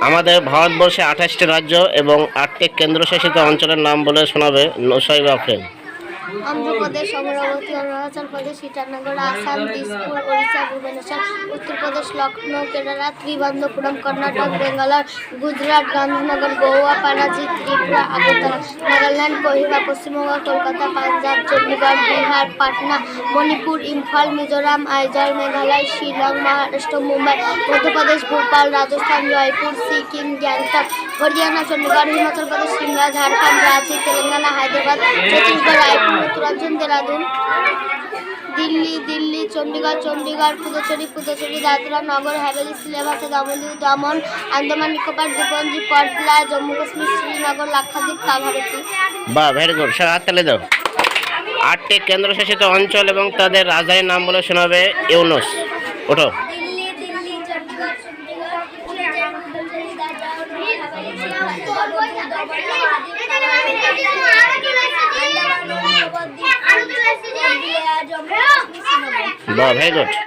আমাদের ভারতবর্ষে আঠাশটি রাজ্য এবং আটটি কেন্দ্রশাসিত অঞ্চলের নাম বলে শোনাবে নৌসাইব আফরিন অন্ধ্রপ্রদেশ, অমরাবতী, অরুণাচল প্রদেশ, ইটানগর, আসাম, দিসপুর, ওড়িশা, ভুবনেশ্বর, উত্তরপ্রদেশ লখনৌ কেরালা ত্রিবান্ধপুরম কর্ণাটক, বেঙ্গালোর, গুজরাট, গান্ধীনগর, গোয়া পানাজি ত্রিপুরা, আগরতলা, নাগাল্যান্ড কোহিমা পশ্চিমবঙ্গ, কলকাতা, পাঞ্জাব, চণ্ডীগড়, বিহার, পাটনা, মণিপুর, ইম্ফল, মিজোরাম, আইজল, মেঘালয়, শিলং, মহারাষ্ট্র, মুম্বাই, মধ্যপ্রদেশ, ভোপাল, রাজস্থান, জয়পুর, সিকিম, গ্যাংটক, হরিয়ানা, চণ্ডীগড়, হিমাচল প্রদেশ শিমলা ঝাড়খণ্ড, রাঁচি, তেলেঙ্গানা, হায়দ্রাবাদ, ছত্তিশগড়, রায়পুর উত্তরাঞ্চল দেরাদুন। দিল্লি দিল্লি চণ্ডীগড় চণ্ডীগড় পুদুচেরি পুদুচেরি দাদরা নগর হাভেলি সিলেবাসে দমনদীপ দমন আন্দামান নিকোবর দ্বীপপুঞ্জি পটলা জম্মু কাশ্মীর শ্রীনগর লাক্ষাদ্বীপ কাভারতী বা ভেরি গুড স্যার হাত তালে দাও। আটটি কেন্দ্রশাসিত অঞ্চল এবং তাদের রাজধানীর নাম বলে শোনাবে ইউনুস। ওঠো। দিল্লি দিল্লি